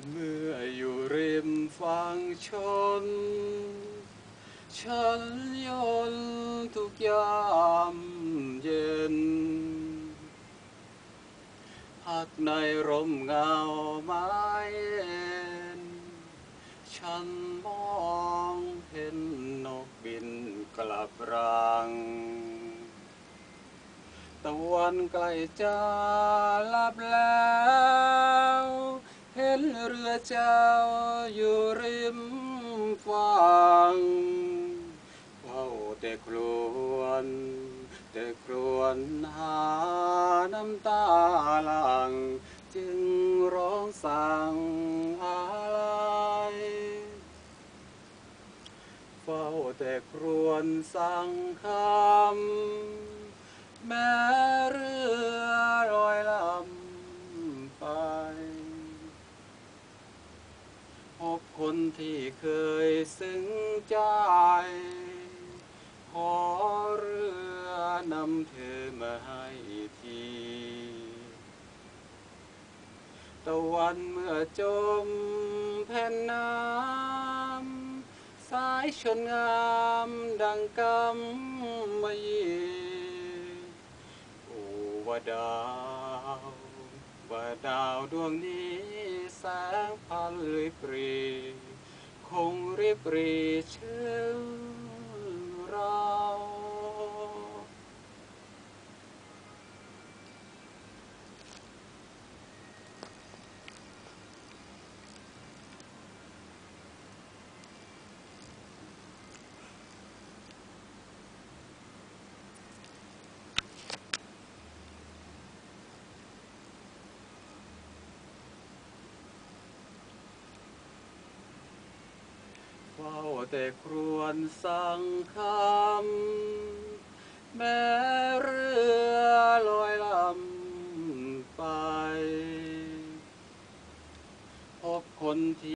เมื่ออยู่ริมฝั่งชน ฉันยนทุกยามเย็น พักในร่มเงาไม้เอ็น ฉันมองเห็นนกบินกลับรัง ตะวันใกล้จะลับแล้ว เรือเจ้าอยู่ริมฝั่งเฝ้าแต่ครวน แต่ครวนหาน้ำตาหลัง จึงร้องสั่งอะไรเฝ้าแต่ครวนสั่งคำแม้เรือลอยล พบคนที่เคยซึ้งใจ ขอเรือนำเธอมาให้ทีตะวันเมื่อจมแผ่นน้ำสายชนงามดังกำมะยีโอวดาวว่าดาวดวงนี้แส พันลิบรีคงริบรีชื่อ ฝ้าแต่ครวนสังคำแม้เรือลอยลำไป พบคนที่